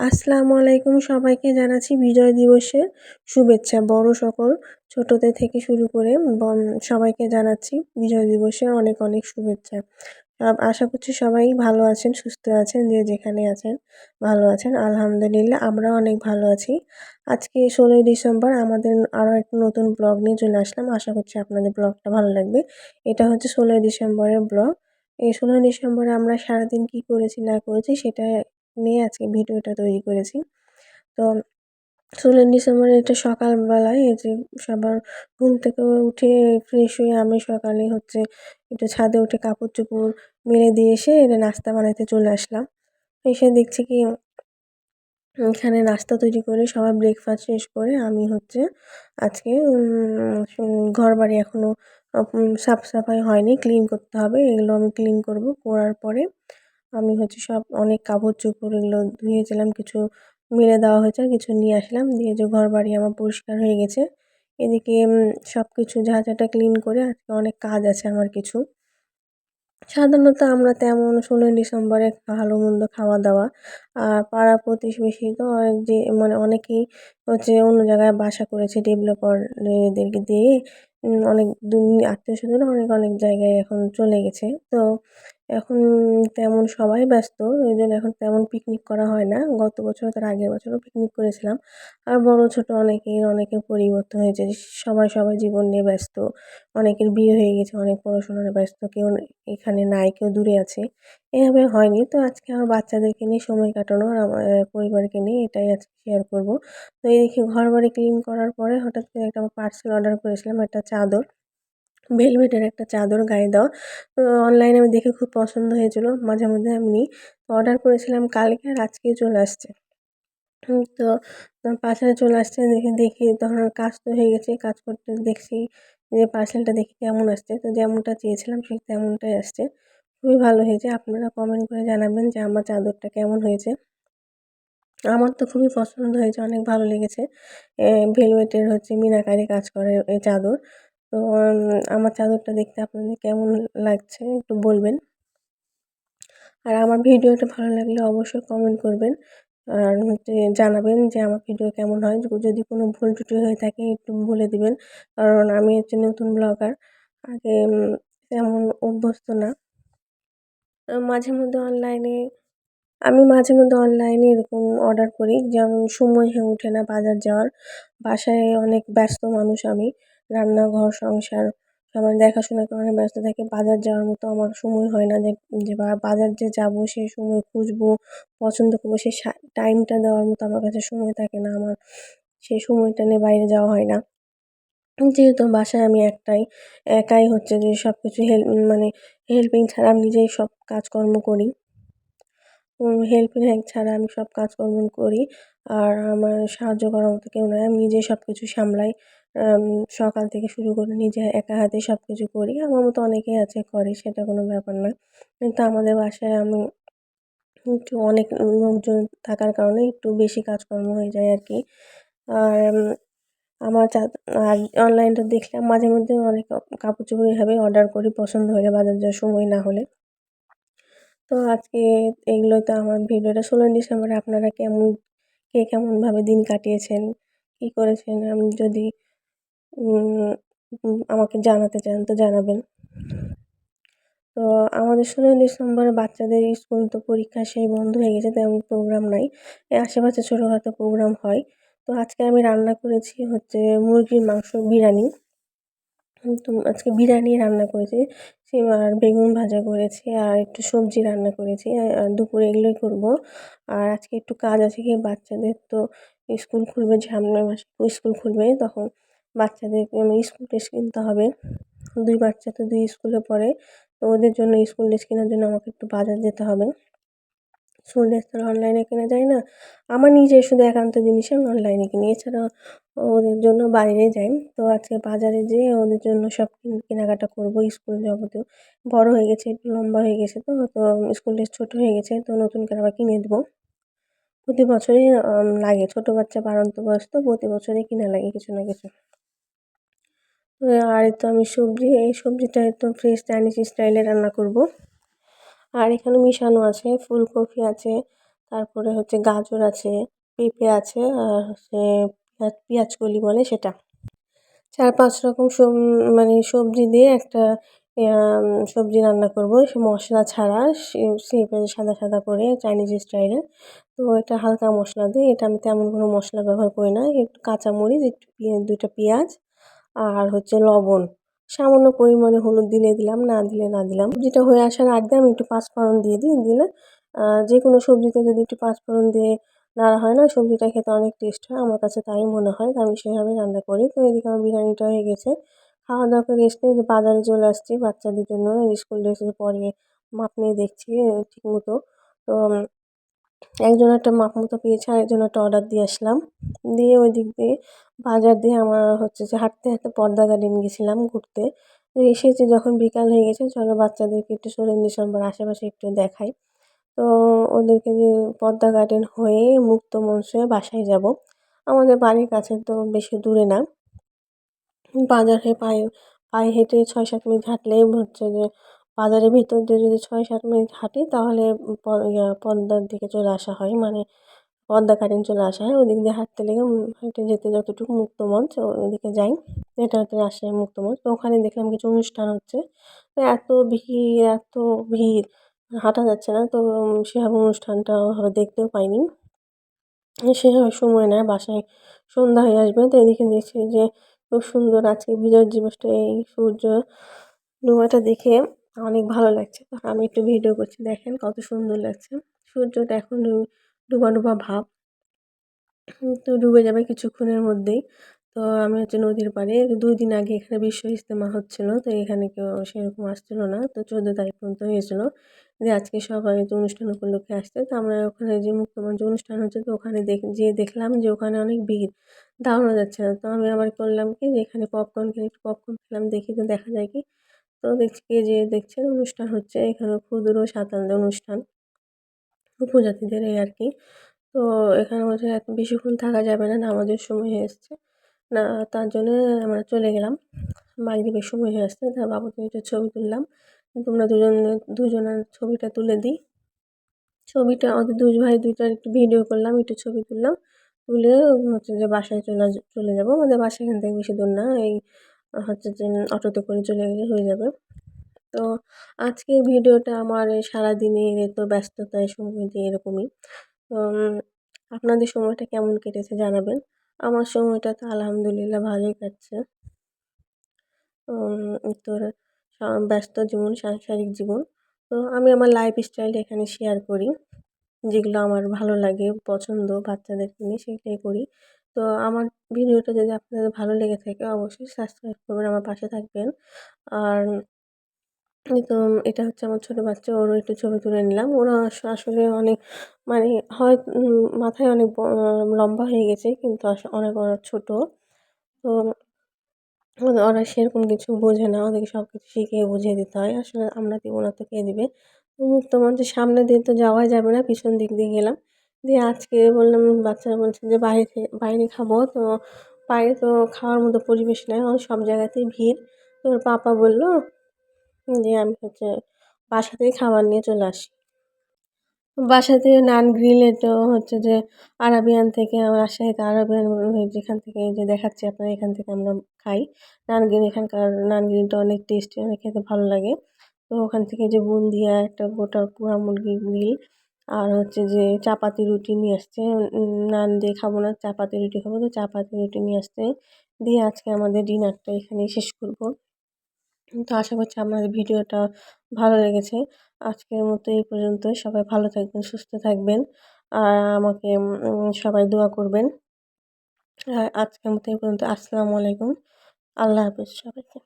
আসসালামু আলাইকুম। সবাইকে জানাচ্ছি বিজয় দিবসের শুভেচ্ছা। বড় সকল ছোটদের থেকে শুরু করে সবাইকে জানাচ্ছি বিজয় দিবসের অনেক অনেক শুভেচ্ছা। আশা করছি সবাই ভালো আছেন, সুস্থ আছেন, যে যেখানে আছেন ভালো আছেন। আলহামদুলিল্লাহ, আমরাও অনেক ভালো আছি। আজকে ষোলোই ডিসেম্বর, আমাদের আরও একটা নতুন ব্লগ নিয়ে চলে আসলাম। আশা করছি আপনাদের ব্লগটা ভালো লাগবে। এটা হচ্ছে ষোলোই ডিসেম্বরের ব্লগ। এই ষোলোই ডিসেম্বরে আমরা সারাদিন কি করেছি, না করেছি সেটা নিয়ে আজকে ভিডিওটা তৈরি করেছি। তো ষোলোই ডিসেম্বর এটা সকালবেলায় এই যে সবার ঘুম থেকে উঠে ফ্রেশ হয়ে আমি সকালে হচ্ছে একটু ছাদে উঠে কাপড় চোপড় মেলে দিয়ে এসে এটা নাস্তা বানাতে চলে আসলাম। এসে দেখছি কি এখানে নাস্তা তৈরি করে সবার ব্রেকফাস্ট শেষ করে আমি হচ্ছে আজকে ঘর বাড়ি এখনও সাফ সাফাই হয়নি ক্লিন করতে হবে, এগুলো আমি ক্লিন করব, করার পরে আমি হচ্ছে সব অনেক কাপড় চোপড় এগুলো ধুয়েছিলাম কিছু মেলে দেওয়া হয়েছে, কিছু নিয়ে আসলাম, দিয়ে যে ঘর বাড়ি আমার পরিষ্কার হয়ে গেছে। এদিকে সব কিছু ঝাঁঝাটা ক্লিন করে আজকে অনেক কাজ আছে আমার কিছু। সাধারণত আমরা তেমন ষোলোই ডিসেম্বরে ভালো মন্দ খাওয়া দাওয়া আর পাড়া প্রতিবেশী তো যে মানে অনেকেই হচ্ছে অন্য জায়গায় বাসা করেছে ডেভেলপারদেরকে দিয়ে অনেক আত্মীয় স্বজন অনেক অনেক জায়গায় এখন চলে গেছে। তো এখন তেমন সবাই ব্যস্ত, ওই জন্য এখন তেমন পিকনিক করা হয় না। গত বছর তার আগের বছরও পিকনিক করেছিলাম। আর বড় ছোট অনেকের অনেকের পরিবর্তন হয়েছে সবাই সবাই জীবন নিয়ে ব্যস্ত। অনেকের বিয়ে হয়ে গেছে, অনেক পড়াশোনায় ব্যস্ত, কেউ এখানে নাই, কেউ দূরে আছে। এভাবে হয়নি। তো আজকে আমার বাচ্চাদেরকে নিয়ে সময় কাটানো আর আমার পরিবারকে নিয়ে এটাই আজকে শেয়ার করব। তো এই দেখি ঘর বাড়ি ক্লিন করার পরে হঠাৎ করে একটা আমার পার্সেল অর্ডার করেছিলাম, একটা চাদর। ভেলভেটের একটা চাদর গায়ে দেওয়া তো অনলাইনে আমি দেখে খুব পছন্দ হয়েছিল। মাঝে মধ্যে আমি নিই অর্ডার করেছিলাম কালকে আর আজকেই চলে আসছে। তো পার্সেলে চলে আসছে, দেখে দেখি তখন কাজ তো হয়ে গেছে, কাজ করতে দেখছি যে পার্সেলটা দেখি কেমন আসছে। তো যেমনটা চেয়েছিলাম ঠিক তেমনটাই আসছে। খুবই ভালো হয়েছে। আপনারা কমেন্ট করে জানাবেন যে আমার চাদরটা কেমন হয়েছে। আমার তো খুবই পছন্দ হয়েছে, অনেক ভালো লেগেছে। ভেলভেটের হচ্ছে মিনাকারি কাজ করে এই চাদর। তো আমার চাদরটা দেখতে আপনাদের কেমন লাগছে একটু বলবেন। আর আমার ভিডিওটা ভালো লাগলে অবশ্যই কমেন্ট করবেন। আর হচ্ছে জানাবেন যে আমার ভিডিও কেমন হয়। যদি কোনো ভুল ত্রুটি হয়ে থাকে একটু বলে দিবেন। কারণ আমি হচ্ছে নতুন ব্লগার আগে তেমন অভ্যস্ত না। মাঝে মধ্যে অনলাইনে আমি মাঝে মধ্যে অনলাইনে এরকম অর্ডার করি। যেমন সময় হয়ে ওঠে না বাজার যাওয়ার। বাসায় অনেক ব্যস্ত মানুষ আমি। রান্নাঘর, সংসার সবার দেখাশোনা করে ব্যস্ত থাকি। বাজার যাওয়ার মতো আমার সময় হয় না যে বাজার যে যাব সেই সময় খুঁজবো, পছন্দ করব সেই টাইমটা দেওয়ার মতো আমার কাছে সময় থাকে না। আমার সেই সময়টা নিয়ে বাইরে যাওয়া হয় না। যেহেতু বাসায় আমি একটাই, একাই হচ্ছে যে সব কিছু হেল্প মানে হেল্পিং ছাড়া আমি নিজেই সব কাজকর্ম করি। হেল্পিং হ্যান্ড ছাড়া আমি সব কাজকর্ম করি। আর আমার সাহায্য করার মতো কেউ নয় আমি নিজেই সব কিছু সামলাই। সকাল থেকে শুরু করে নিজে একা হাতে সব কিছু করি। আমার মতো অনেকেই আছে, করে সেটা কোনো ব্যাপার না। কিন্তু আমাদের বাসায় আমি একটু অনেক লোকজন থাকার কারণে একটু বেশি কাজকর্ম হয়ে যায় আর কি। আর আমার আর অনলাইনটা দেখলাম মাঝে মধ্যে অনেক কাপড় চোপড় অর্ডার করি, পছন্দ হলে বাজার যাওয়ার সময় না হলে। তো আজকে এগুলো তো আমার ভিডিওটা ষোলোই ডিসেম্বরে আপনারা কেমন, কে কেমনভাবে দিন কাটিয়েছেন, কী করেছেন? আমি যদি আমাকে জানাতে চান তো জানাবেন। তো আমাদের ষোলোই ডিসেম্বরে বাচ্চাদের স্কুল তো পরীক্ষা সেই বন্ধ হয়ে গেছে তেমন প্রোগ্রাম নাই। আশেপাশে ছোটোখাটো প্রোগ্রাম হয়। তো আজকে আমি রান্না করেছি হচ্ছে মুরগির মাংস বিরিয়ানি। তো আজকে বিরিয়ানি রান্না করেছি, সিম আর বেগুন ভাজা করেছি, আর একটু সবজি রান্না করেছি আর দুপুরে এগুলোই করব। আর আজকে একটু কাজ আছে কি বাচ্চাদের তো স্কুল খুলবে সামনের মাসে স্কুল খুলবে, তখন বাচ্চাদেরকে স্কুল ড্রেস কিনতে হবে। দুই বাচ্চা তো দুই স্কুলে পড়ে, তো ওদের জন্য স্কুল ড্রেস কেনার জন্য আমাকে একটু বাজার যেতে হবে। স্কুল ড্রেস তো অনলাইনে কেনা যায় না। আমার নিজের শুধু একান্ত জিনিস আমি অনলাইনে কিনি। এছাড়া ওদের জন্য বাইরে যাই। তো আজকে বাজারে যেয়ে ওদের জন্য সব কেনাকাটা করব স্কুল যাবতীয়। বড় হয়ে গেছে, একটু লম্বা হয়ে গেছে তো তো স্কুল ড্রেস ছোটো হয়ে গেছে, তো নতুন করে আবার কিনে দেবো। প্রতি বছরই লাগে। ছোটো বাচ্চা বাড়ন্ত বয়স তো প্রতি বছরই কিনা লাগে কিছু না কিছু। আর তো আমি সবজি, এই সবজিটা একদম ফ্রেশ চাইনিজ স্টাইলে রান্না করব। আর এখানে মিশানো আছে, ফুলকপি আছে, তারপরে হচ্ছে গাজর আছে, পেঁপে আছে, আর হচ্ছে পেঁয়াজ কলি বলে সেটা। চার পাঁচ রকম সব মানে সবজি দিয়ে একটা সবজি রান্না করব, সে মশলা ছাড়া সিম্পল সাদা সাদা করে চাইনিজ স্টাইলে তো এটা হালকা মশলা দিই এটা আমি তেমন কোনো মশলা ব্যবহার করি না, একটু কাঁচামরিচ, একটু দুইটা পেঁয়াজ আর হচ্ছে লবণ। সামান্য পরিমাণে হলুদ দিলে দিলাম, না দিলে না দিলাম। যেটা হয়ে আসার আগে আমি একটু পাঁচফোড়ন দিয়ে দিই, দিলে যে কোনো সবজিতে যদি একটু পাঁচফোড়ন দিয়ে নাড়া হয় না সবজিটা খেতে অনেক টেস্ট হয়, আমার কাছে তাই মনে হয়। আমি সেভাবে রান্না করি। তো এদিকে আমার বিরিয়ানিটা হয়ে গেছে। খাওয়া দাওয়া করে এসে যে বাজারে চলে আসছি, বাচ্চাদের জন্য স্কুল ড্রেসের পরে মাপ নিয়ে দেখছি ঠিকমতো তো একজন একটা মাপ মতো পেয়েছে, আরেকজন একটা অর্ডার দিয়ে আসলাম। দিয়ে ওই দিক দিয়ে বাজার দিয়ে আমার হচ্ছে যে হাঁটতে হাঁটতে পর্দা গার্ডেন গেছিলাম ঘুরতে। এসেছি যখন বিকাল হয়ে গেছে, চলো বাচ্চাদেরকে একটু সোরেন ডিসেম্বর আশেপাশে একটু দেখাই। তো ওদেরকে যে পদ্মা গার্ডেন হয়ে মুক্ত মঞ্চে বাসায় যাব। আমাদের বাড়ির কাছে তো বেশি দূরে না। বাজার হয়ে পায়ে পায়ে হেঁটে ছয় সাত মিনিট হাঁটলেই হচ্ছে যে বাজারের ভিতর দিয়ে যদি ছয় সাত মিনিট হাঁটি, তাহলে পদ্মার দিকে চলে আসা হয়। মানে পদ্মা কারেন্ট চলে আসা হয়। ওদিক দিয়ে হাঁটতে লেগে হেঁটে যেতে যতটুকু মুক্ত মঞ্চ ওদিকে যাই। হেঁটে হেঁটে আসে মুক্ত মঞ্চ তো ওখানে দেখলাম কিছু অনুষ্ঠান হচ্ছে। তো এত ভিড় এত ভিড় হাঁটা যাচ্ছে না। তো সেভাবে অনুষ্ঠানটা ওভাবে দেখতেও পাইনি। সেভাবে সময় নেয়, বাসায় সন্ধ্যা হয়ে আসবে। তো এদিকে দেখছি যে, খুব সুন্দর আজকে বিজয় দিবসটা। এই সূর্য ডোবাটা দেখে অনেক ভালো লাগছে। তো আমি একটু ভিডিও করছি। দেখেন কত সুন্দর লাগছে। সূর্যটা এখন ডুবা ডুবা ভাব। তো ডুবে যাবে কিছুক্ষণের মধ্যেই। তো আমি হচ্ছে নদীর পাড়ে দুই দিন আগে এখানে বিশ্ব ইজতেমা হচ্ছিল। তো এখানে কেউ সেরকম আসছিল না। তো চোদ্দ তারিখ পর্যন্ত হয়েছিলো যে আজকে সবাই তো অনুষ্ঠান উপলক্ষে আসছে। তো আমরা ওখানে যে মুক্তমঞ্চ অনুষ্ঠান হচ্ছে, তো ওখানে দেখ, যেয়ে দেখলাম যে ওখানে অনেক ভিড়। দাঁড়ানো যাচ্ছে না। তো আমি আবার করলাম কি যে এখানে পপকর্ন কিনে একটু পপকর্ন খেলাম। দেখি তো দেখা যায় কি তো দেখছি যে দেখছেন অনুষ্ঠান হচ্ছে, এখানে ক্ষুদ্র সাঁতালদের অনুষ্ঠান। উপজাতিদের এই আর কি। তো এখানে হচ্ছে এত বেশিক্ষণ থাকা যাবে না, নামাজের সময় হয়ে এসছে না, তার জন্য আমরা চলে গেলাম। মাগরিবের সময় হয়ে আসছে। তার বাবুকে একটু ছবি তুললাম। তোমরা দুজন, দুজনের ছবিটা তুলে দিই। ছবিটা ওদের দুই ভাই দুইটার একটু ভিডিও করলাম, একটু ছবি তুললাম। তুলে হচ্ছে যে বাসায় চলে চলে যাব। আমাদের বাসা এখান থেকে বেশি দূর না। এই হচ্ছে যে অটোতে করে চলে গেলে হয়ে যাবে। তো আজকের ভিডিওটা আমার সারাদিনের এত ব্যস্ততায় সময় দিয়ে এরকমই। আপনাদের সময়টা কেমন কেটেছে জানাবেন। আমার সময়টা তো আলহামদুলিল্লাহ ভালোই কাটছে। তোর ব্যস্ত জীবন, সাংসারিক জীবন। তো আমি আমার লাইফ স্টাইলটা এখানে শেয়ার করি। যেগুলো আমার ভালো লাগে, পছন্দ বাচ্চাদেরকে নিয়ে সেটাই করি। তো আমার ভিডিওটা যদি আপনাদের ভালো লেগে থাকে অবশ্যই সাবস্ক্রাইব করবেন, আমার পাশে থাকবেন। আর তো এটা হচ্ছে আমার ছোটো বাচ্চা, ওরও একটু ছবি তুলে নিলাম। ওরা আসলে অনেক মানে হয় মাথায় অনেক লম্বা হয়ে গেছে, কিন্তু অনেক ওরা ছোটো। তো ওরা সেরকম কিছু বোঝে না, ওদেরকে সব কিছু শিখিয়ে বুঝিয়ে দিতে হয়। আসলে আমরা দিব না তো কে দেবে মুক্ত মঞ্চের সামনে দিয়ে তো যাওয়াই যাবে না, পিছন দিক দিয়ে গেলাম। দিয়ে আজকে বললাম, বাচ্চারা বলছে যে বাইরে বাইরে খাব। তো বাইরে তো খাওয়ার মতো পরিবেশ নেই সব জায়গাতেই ভিড়। তো ওর পাপা বলল যে আমি হচ্ছে বাসা থেকে খাবার নিয়ে চলে আসি। বাসা থেকে নান গ্রিল তো হচ্ছে যে আরাবিয়ান থেকে আমার রাজশাহীতে আরাবিয়ান যেখান থেকে যে দেখাচ্ছি আপনার এখান থেকে আমরা খাই। নান গ্রিল এখানকার নান গ্রিলটা অনেক টেস্টি অনেক খেতে ভালো লাগে। তো ওখান থেকে যে বুন্দিয়া একটা গোটা পোড়া মুরগির গ্রিল আর হচ্ছে যে চাপাতি রুটি নিয়ে আসছে। নান দিয়ে খাব না, চাপাতি রুটি খাব তো চাপাতি রুটি নিয়ে আসছে। দিয়ে আজকে আমাদের ডিনারটা এখানেই শেষ করব। তো আশা করছি আপনাদের ভিডিওটা ভালো লেগেছে। আজকের মতো এই পর্যন্ত সবাই ভালো থাকবেন, সুস্থ থাকবেন। আর আমাকে সবাই দোয়া করবেন। আর আজকের মতো এই পর্যন্ত। আসসালামু আলাইকুম। আল্লাহ হাফিজ সবাইকে।